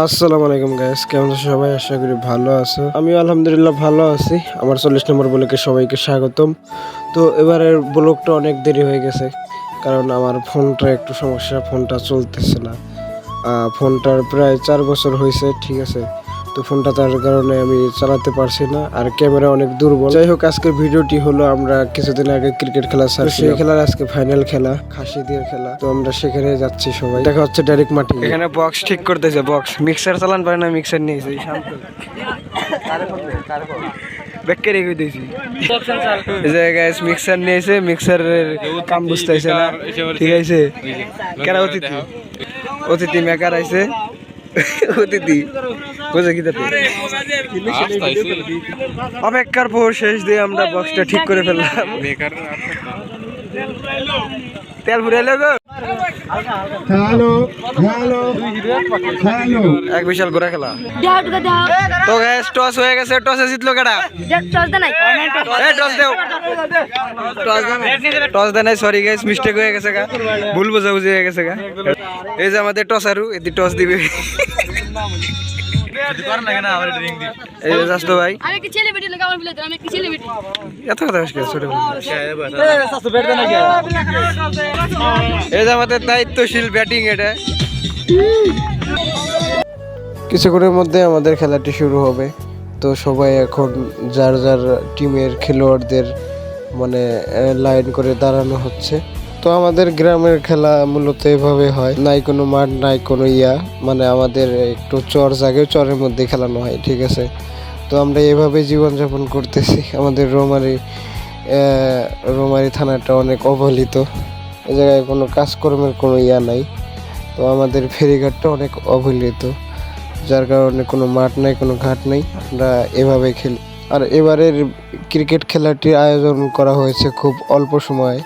আসসালামু আলাইকুম গাইস কেমন আছো সবাই? আশা করি ভালো আছো। আমি আলহামদুলিল্লাহ ভালো আছি। আমার চল্লিশ নম্বর ব্লকে সবাইকে স্বাগতম। তো এবারের ব্লকটা অনেক দেরি হয়ে গেছে, কারণ আমার ফোনটা একটু সমস্যা, ফোনটা চলতেছে না। ফোনটার প্রায় চার বছর হয়েছে ঠিক আছে? তো ফোনটা তার কারণে আমি চালাতে পারছি না আর ক্যামেরা অনেক দুর্বল। যাই হোক আজকের ভিডিওটি হলো আমরা কিছুদিন আগে ক্রিকেট খেলা স্যার সেই খেলার আজকে ফাইনাল খেলা খাসি দিয়ে খেলা। তো আমরা সেখানে যাচ্ছি সবাই। দেখা হচ্ছে ডাইরেক্ট মাঠে এখানে বক্স ঠিক করতেছে বক্স মিক্সার চালান পারে না মিক্সার নিয়েছে শান্ত বেক্কে রেখে দিয়েছি। যে গাইস মিক্সার নিয়েছে মিক্সারের কাম বুঝতেছে না। ঠিক আছে? কেন অতিথি? অতিথি মেকার আইছে। বুঝে কি অপেক্ষার পর শেষ দিয়ে আমরা বক্সটা ঠিক করে ফেললাম। তেল ফুরাইলো গো। হ্যালো হ্যালো হ্যালো এক বিশাল ঘোরা খেলা। তো গ্যাস টস হয়ে গেছে টসে জিতলো কেডা? টস দে নাই। এ টস দেও। টস দেয় নাই। সরি গাইস মিস্টেক হয়ে গেছে গা। ভুল বোঝাবুঝি হয়ে গেছে গা। এই যে আমাদের টসারু এদি টস দিবে। এই যে ভাই। আমি একটা ছেলে বেটি লাগা আমার বলে আমি একটা ছেলে বেটি। এত কথা আজকে ছোট এই আমাদের দায়িত্বশীল ব্যাটিং এটা। কিছুক্ষণের মধ্যে আমাদের খেলাটি শুরু হবে। তো সবাই এখন যার যার টিমের খেলোয়াড়দের মানে লাইন করে দাঁড়ানো হচ্ছে। তো আমাদের গ্রামের খেলা মূলত এভাবে হয়। নাই কোনো মাঠ, নাই কোনো ইয়া। মানে আমাদের একটু চর জাগে, চরের মধ্যে খেলানো হয়, ঠিক আছে? তো আমরা এভাবে জীবনযাপন করতেছি। আমাদের রোমারি রোমারি থানাটা অনেক অবহেলিত। এ জায়গায় কোনো কাজকর্মের কোনো ইয়া নাই। তো আমাদের ফেরিঘাটটা অনেক অবহেলিত। যার কারণে কোনো মাঠ নাই, কোনো ঘাট নেই। আমরা এভাবে খেলি আর এবারের ক্রিকেট খেলাটির আয়োজন করা হয়েছে খুব অল্প সময়ে।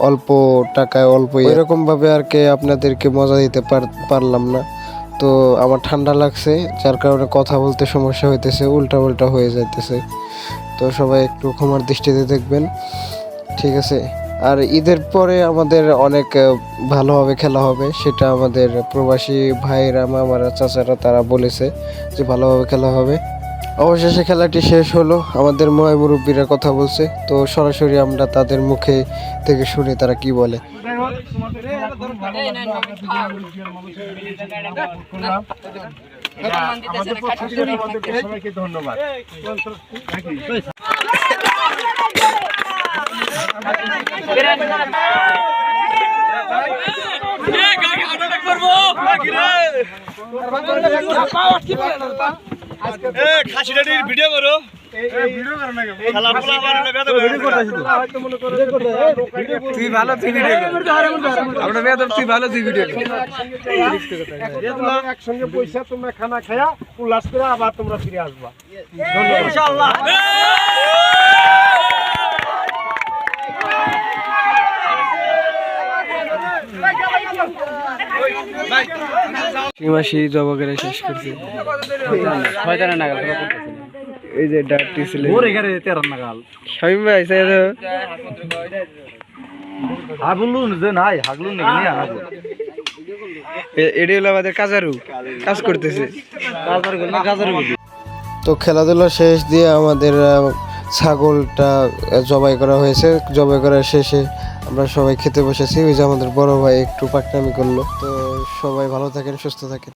অল্প টাকায় অল্প এরকম ভাবে আর কি আপনাদেরকে মজা দিতে পার- পারলাম না। তো আমার ঠান্ডা লাগছে, যার কারণে কথা বলতে সমস্যা হইতেছে, উল্টা উল্টা হয়ে যাইতেছে। তো সবাই একটু ক্ষমার দৃষ্টিতে দেখবেন। ঠিক আছে? আর ঈদের পরে আমাদের অনেক ভালোভাবে খেলা হবে, সেটা আমাদের প্রবাসী ভাইরা মামারা, চাচারা, তারা বলেছে যে ভালোভাবে খেলা হবে। অবশেষে খেলাটি শেষ হলো। আমাদের ময় মুরব্বীরা কথা বলছে তো সরাসরি আমরা তাদের মুখে থেকে শুনি তারা কি বলে? সবাইকে ধন্যবাদ তুই ভালো তুই ভিডিও আমরা বেদব তুই ভালো তুই ভিডিও একসঙ্গে পয়সা তোমরা খানা খায়া উল্লাস করে আবার তোমরা ফিরে আসবা। সীমাশি জব করে শেষ করছে। এই যে ডাকটি ছিল। শামিম ভাই সাই দাও এ- এটি হলো আমাদের কাজারু। কাজ করতেছে। তো খেলাধুলা শেষ দিয়ে আমাদের ছাগলটা জবাই করা হয়েছে। জবাই করার শেষে আমরা সবাই খেতে বসেছি। ওই যে আমাদের বড় ভাই একটু পাকনামি করল। তো সবাই ভালো থাকেন, সুস্থ থাকেন।